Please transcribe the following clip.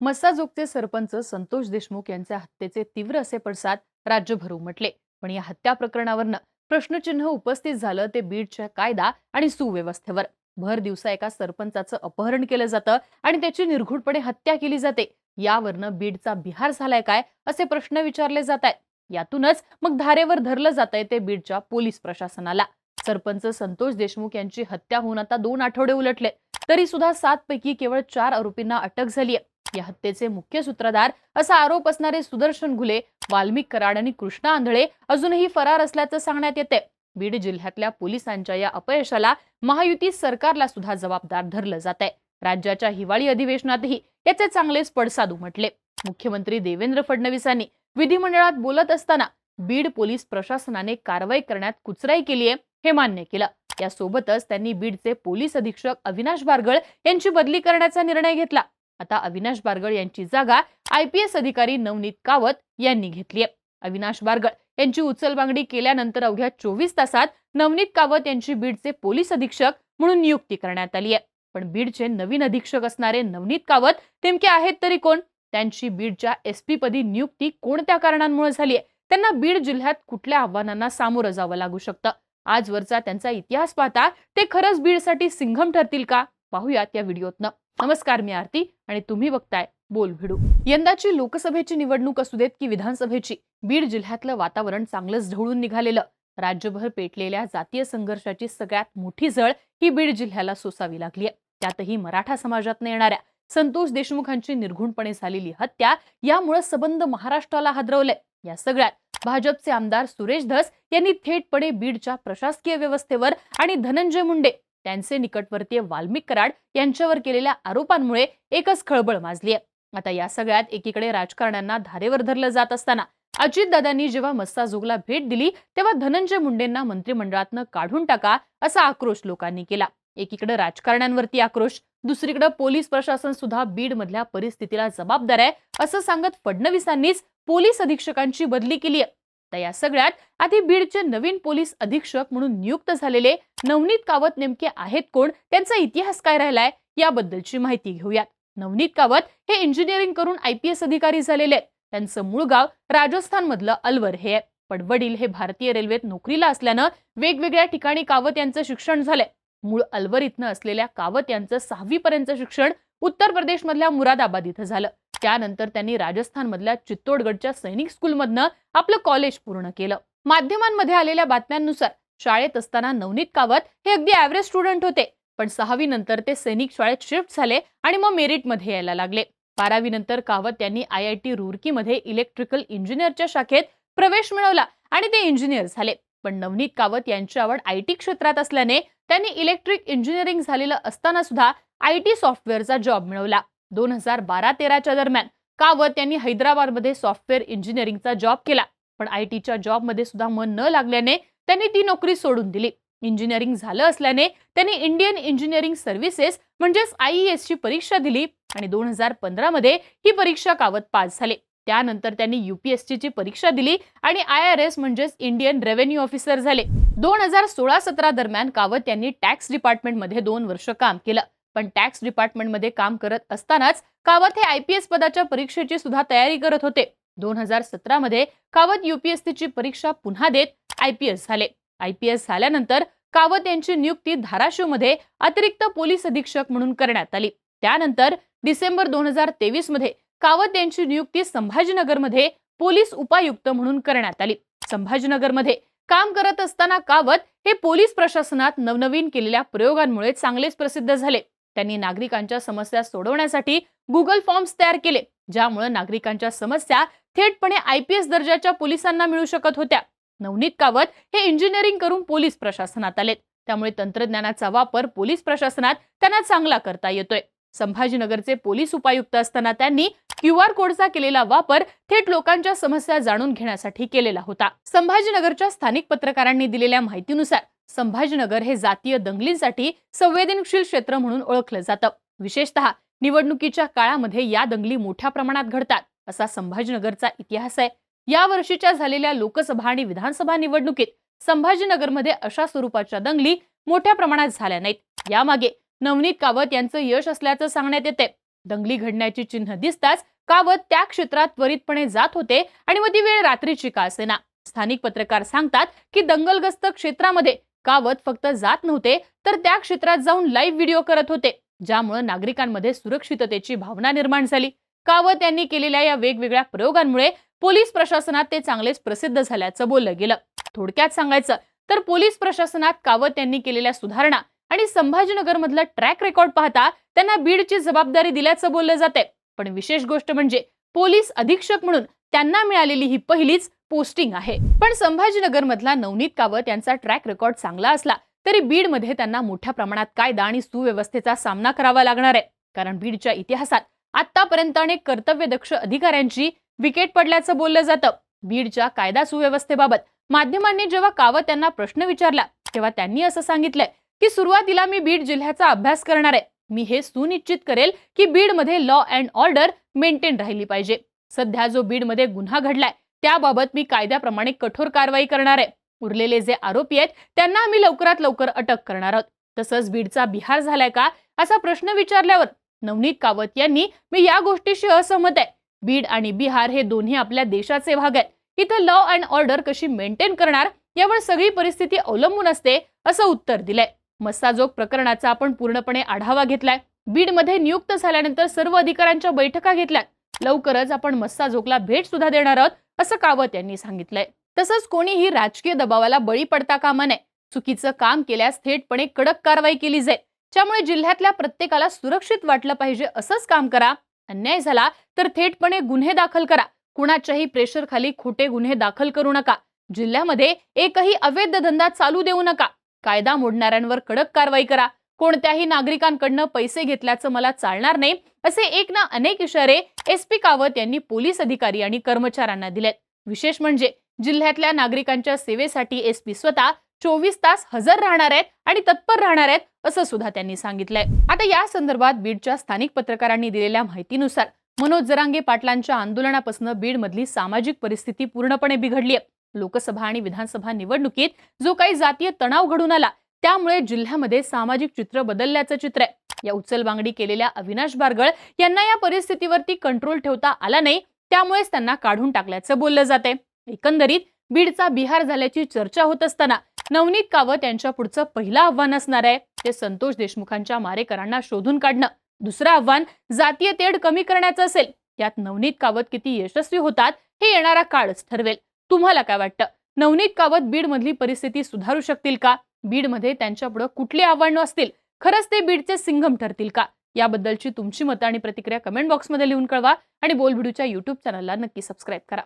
मस्साजोगचे सरपंच संतोष देशमुख यांच्या हत्येचे तीव्र असे पडसाद राज्यभर उमटले. पण या हत्या प्रकरणावरनं प्रश्नचिन्ह उपस्थित झालं ते बीडच्या कायदा आणि सुव्यवस्थेवर. भर दिवसा एका सरपंचाचं अपहरण केलं जातं आणि त्याची निर्घुटपणे हत्या केली जाते. यावरनं बीडचा बिहार झालाय काय असे प्रश्न विचारले जात आहेत यातूनच मग धारेवर धरलं जात आहे ते बीडच्या पोलीस प्रशासनाला. सरपंच संतोष देशमुख यांची हत्या होऊन आता दोन आठवडे उलटले. तरी सुद्धा सात पैकी केवळ चार आरोपींना अटक झाली आहे या हत्येचे मुख्य सूत्रधार असा आरोप असणारे सुदर्शन घुले वाल्मिक कराड आणि कृष्णा आंधळे अजूनही फरार असल्याचं सांगण्यात येते बीड जिल्ह्यातल्या पोलिसांच्या या अपयशाला महायुती सरकारला सुद्धा जबाबदार धरलं जात आहे राज्याच्या हिवाळी अधिवेशनातही याचे चांगलेच पडसाद उमटले. मुख्यमंत्री देवेंद्र फडणवीसांनी विधिमंडळात बोलत असताना बीड पोलीस प्रशासनाने कारवाई करण्यात कुचराई केली आहे हे मान्य केलं. यासोबतच त्यांनी बीडचे पोलीस अधीक्षक अविनाश बारगळ यांची बदली करण्याचा निर्णय घेतला. आता अविनाश बारगळ यांची जागा आय पी एस अधिकारी नवनीत कावत यांनी घेतली आहे. अविनाश बारगळ यांची उचलबांगडी केल्यानंतर अवघ्या चोवीस तासात नवनीत कावत यांची बीडचे पोलीस अधीक्षक म्हणून नियुक्ती करण्यात आली आहे. पण बीडचे नवीन अधीक्षक असणारे नवनीत कावत नेमके आहेत तरी कोण? त्यांची बीडच्या एसपी पदी नियुक्ती कोणत्या कारणांमुळे झाली आहे? त्यांना बीड जिल्ह्यात कुठल्या आव्हानांना सामोरं जावं लागू शकतं? आजवरचा त्यांचा इतिहास पाहता ते खरंच बीडसाठी सिंघम ठरतील का? पाहूयात या व्हिडिओतनं. नमस्कार मी आरती आणि तुम्ही बघताय बोल भिडू. यंदाची लोकसभेची निवडणूक असू देत की विधानसभेची बीड जिल्ह्यातलं वातावरण चांगलंच ढवळून निघालेलं. राज्यभर पेटलेल्या जातीय संघर्षाची सगळ्यात मोठी झळ ही बीड जिल्ह्याला सोसावी लागली आहे. त्यातही मराठा समाजातनं येणाऱ्या संतोष देशमुखांची निर्घुणपणे झालेली हत्या यामुळे सबंध महाराष्ट्राला हादरवलंय. या सगळ्यात भाजपचे आमदार सुरेश धस यांनी थेटपणे बीडच्या प्रशासकीय व्यवस्थेवर आणि धनंजय मुंडे त्यांचे निकटवर्तीय वाल्मिक कराड यांच्यावर केलेल्या आरोपांमुळे एकच खळबळ माजली आहे आता या सगळ्यात एकीकडे राजकारण्यांना धारेवर धरलं जात असताना अजितदादांनी जेव्हा मस्ताजोगला भेट दिली तेव्हा धनंजय मुंडेंना मंत्रिमंडळातनं काढून टाका असा आक्रोश लोकांनी केला. एकीकडे राजकारण्यांवरती आक्रोश दुसरीकडे पोलीस प्रशासन सुद्धा बीड मधल्या परिस्थितीला जबाबदार आहे असं सांगत फडणवीसांनीच पोलीस अधीक्षकांची बदली केली आहे तर या सगळ्यात आधी बीडचे नवीन पोलीस अधीक्षक म्हणून नियुक्त झालेले नवनीत कावत नेमके आहेत कोण? त्यांचा इतिहास काय राहिलाय? याबद्दलची माहिती घेऊयात. नवनीत कावत हे इंजिनिअरिंग करून आय पी एस अधिकारी झालेले आहेत. त्यांचं मूळ गाव राजस्थान मधलं अलवर हे आहे. पण वडील हे भारतीय रेल्वेत नोकरीला असल्यानं वेगवेगळ्या ठिकाणी कावत यांचं शिक्षण झालंय. मूळ अलवर इथनं असलेल्या कावत यांचं सहावी पर्यंत शिक्षण उत्तर प्रदेश मधल्या मुरादाबाद इथं झालं. त्यानंतर त्यांनी राजस्थानमधल्या चित्तोडगडच्या सैनिक स्कूलमधनं आपलं कॉलेज पूर्ण केलं. माध्यमांमध्ये आलेल्या बातम्यांनुसार शाळेत असताना नवनीत कावत हे अगदी ऍव्हरेज स्टुडंट होते पण सहावी नंतर ते सैनिक शाळेत शिफ्ट झाले आणि मग मेरिटमध्ये यायला लागले. बारावी नंतर कावत यांनी आय आय टी रुरकीमध्ये इलेक्ट्रिकल इंजिनियरच्या शाखेत प्रवेश मिळवला आणि ते इंजिनियर झाले. पण नवनीत कावत यांची आवड आय टी क्षेत्रात असल्याने त्यांनी इलेक्ट्रिक इंजिनिअरिंग झालेलं असताना सुद्धा आय टी सॉफ्टवेअरचा जॉब मिळवला. दोन हजार बारा तेराच्या दरम्यान कावत यांनी हैदराबादमध्ये सॉफ्टवेअर इंजिनिअरिंगचा जॉब केला. पण आय टीच्या जॉबमध्ये सुद्धा मन न लागल्याने त्यांनी ती नोकरी सोडून दिली. इंजिनिअरिंग झालं असल्याने त्यांनी इंडियन इंजिनिअरिंग सर्व्हिसेस म्हणजेच आय ची परीक्षा दिली आणि दोन हजार पंधरामध्ये ही परीक्षा कावत पास झाले. त्यानंतर त्यांनी युपीएससी ची परीक्षा दिली आणि आय आर एस म्हणजेच इंडियन रेव्हेन्यू ऑफिसर झाले. दोन हजार सोळा सतरा दरम्यान कावत यांनी टॅक्स डिपार्टमेंटमध्ये दोन वर्ष काम केलं. पण टॅक्स डिपार्टमेंटमध्ये काम करत असतानाच कावत हे आय पी एस पदाच्या परीक्षेची सुद्धा तयारी करत होते. दोन हजार सतरा मध्ये कावत युपीएससीची परीक्षा पुन्हा देत आय पी एस झाले. आय पी एस झाल्यानंतर कावत यांची नियुक्ती धाराशिवमध्ये अतिरिक्त पोलीस अधीक्षक म्हणून करण्यात आली. त्यानंतर डिसेंबर दोन हजार तेवीसमध्ये कावत यांची नियुक्ती संभाजीनगरमध्ये पोलीस उपायुक्त म्हणून करण्यात आली. संभाजीनगरमध्ये काम करत असताना कावत हे पोलीस प्रशासनात नवनवीन केलेल्या प्रयोगांमुळे चांगलेच प्रसिद्ध झाले. त्यांनी नागरिकांच्या समस्या सोडवण्यासाठी गुगल फॉर्म्स तयार केले ज्यामुळे नागरिकांच्या समस्या थेटपणे आय पी एस दर्जाच्या पोलिसांना मिळू शकत होत्या. नवनीत कावत हे इंजिनिअरिंग करून पोलीस प्रशासनात आलेत. त्यामुळे तंत्रज्ञानाचा वापर पोलीस प्रशासनात त्यांना चांगला करता येतोय. संभाजीनगरचे पोलीस उपायुक्त असताना त्यांनी क्यू आर कोडचा केलेला वापर थेट लोकांच्या समस्या जाणून घेण्यासाठी केलेला होता. संभाजीनगरच्या स्थानिक पत्रकारांनी दिलेल्या माहितीनुसार संभाजीनगर हे जातीय दंगलींसाठी संवेदनशील क्षेत्र म्हणून ओळखलं जातं. विशेषतः निवडणुकीच्या काळामध्ये या दंगली मोठ्या प्रमाणात घडतात असा संभाजीनगरचा इतिहास आहे. या वर्षीच्या झालेल्या लोकसभा आणि विधानसभा निवडणुकीत संभाजीनगरमध्ये अशा स्वरूपाच्या दंगली मोठ्या प्रमाणात झाल्या नाहीत. यामागे नवनीत कावत यांचं यश असल्याचं सांगण्यात येते. दंगली घडण्याची चिन्ह दिसताच कावत त्या क्षेत्रात त्वरितपणे जात होते आणि मग ती वेळ रात्रीची का असेना स्थानिक पत्रकार सांगतात की दंगलग्रस्त क्षेत्रामध्ये कावत फक्त जात नव्हते तर त्या क्षेत्रात जाऊन लाईव्ह व्हिडिओ करत होते ज्यामुळे नागरिकांमध्ये सुरक्षिततेची भावना निर्माण झाली. कावत यांनी केलेल्या या वेगवेगळ्या प्रयोगांमुळे पोलीस प्रशासनात ते चांगलेच प्रसिद्ध झाल्याचं बोललं गेलं. थोडक्यात सांगायचं तर पोलीस प्रशासनात कावत यांनी केलेल्या सुधारणा आणि संभाजीनगर मधलं ट्रॅक रेकॉर्ड पाहता त्यांना बीडची जबाबदारी दिल्याचं बोललं जाते पण विशेष गोष्ट म्हणजे पोलीस अधीक्षक म्हणून त्यांना मिळालेली ही पहिलीच पोस्टिंग आहे. पण संभाजीनगर मधला नवनीत कावत यांचा ट्रॅक रेकॉर्ड चांगला असला तरी बीडमध्ये त्यांना मोठ्या प्रमाणात कायदा आणि सुव्यवस्थेचा सामना करावा लागणार आहे. कारण बीडच्या इतिहासात आतापर्यंत अनेक कर्तव्यदक्ष अधिकाऱ्यांची विकेट पडल्याचं बोललं जातं. बीडच्या कायदा सुव्यवस्थेबाबत माध्यमांनी जेव्हा कावत यांना प्रश्न विचारला तेव्हा त्यांनी असं सांगितलंय की सुरुवातीला मी बीड जिल्ह्याचा अभ्यास करणार आहे. मी हे सुनिश्चित करेल की बीडमध्ये लॉ अँड ऑर्डर मेंटेन राहिली पाहिजे. सध्या जो बीडमध्ये गुन्हा घडलाय त्याबाबत मी कायद्याप्रमाणे कठोर कारवाई करणार आहे. उरलेले जे आरोपी आहेत त्यांना आम्ही लवकरात लवकर अटक करणार आहोत. तसंच बीडचा बिहार झालाय का असा प्रश्न विचारल्यावर नवनीत कावत यांनी मी या गोष्टीशी असहमत आहे. बीड आणि बिहार हे दोन्ही आपल्या देशाचे भाग आहेत. इथं लॉ अँड ऑर्डर कशी मेंटेन करणार यावर सगळी परिस्थिती अवलंबून असते असं उत्तर दिलंय. मस्साजोग प्रकरणाचा आपण पूर्णपणे आढावा घेतलाय. बीडमध्ये नियुक्त झाल्यानंतर सर्व अधिकाऱ्यांच्या बैठका घेतल्या लवकरच आपण मस्साजोगला भेट सुद्धा देणार आहोत असं कावत यांनी सांगितलंय. तसंच कोणीही राजकीय दबावाला बळी पडता कामा नये. चुकीचं काम केल्यास थेटपणे कडक कारवाई केली जाईल. त्यामुळे जिल्ह्यातल्या प्रत्येकाला सुरक्षित वाटलं पाहिजे असंच काम करा. अन्याय झाला तर थेटपणे गुन्हे दाखल करा. कुणाच्याही प्रेशर खाली खोटे गुन्हे दाखल करू नका. जिल्ह्यामध्ये एकही अवैध धंदा चालू देऊ नका. कायदा मोडणाऱ्यांवर कडक कारवाई करा. कोणत्याही नागरिकांकडनं पैसे घेतल्याचं मला चालणार नाही असे एक ना अनेक इशारे एस पी कावत यांनी पोलीस अधिकारी आणि कर्मचाऱ्यांना दिलेत. विशेष म्हणजे जिल्ह्यातल्या नागरिकांच्या सेवेसाठी एस पी स्वतः चोवीस तास हजर राहणार आहेत आणि तत्पर राहणार आहेत असं सुद्धा त्यांनी सांगितलंय. आता या संदर्भात बीडच्या स्थानिक पत्रकारांनी दिलेल्या माहितीनुसार मनोज जरांगे पाटलांच्या आंदोलनापासून बीडमधली सामाजिक परिस्थिती पूर्णपणे बिघडली आहे लोकसभा आणि विधानसभा निवडणुकीत जो काही जातीय तणाव घडून आला त्यामुळे जिल्ह्यामध्ये सामाजिक चित्र बदलल्याचं चित्र आहे. या उचलबांगडी केलेल्या अविनाश बारगळ यांना या परिस्थितीवरती कंट्रोल ठेवता आला नाही त्यामुळेच त्यांना काढून टाकल्याचं बोललं जाते एकंदरीत बीडचा बिहार झाल्याची चर्चा होत असताना नवनीत कावत यांच्या पुढचं पहिलं आव्हान असणार आहे. ते संतोष देशमुखांच्या मारेकरांना शोधून काढणं. दुसरं आव्हान जातीय तेढ कमी करण्याचं असेल. यात नवनीत कावत किती यशस्वी होतात हे येणारा काळच ठरवेल. तुम्हाला काय वाटतं? नवनीत कावत बीड मधली परिस्थिती सुधारू शकतील का? बीडमध्ये त्यांच्यापुढे कुठली आव्हानं असतील? खरंच ते बीडचे सिंघम ठरतील का? याबद्दलची तुमची मतं आणि प्रतिक्रिया कमेंट बॉक्समध्ये लिहून कळवा आणि बोलबिडूच्या युट्यूब चॅनलला नक्की सबस्क्राईब करा.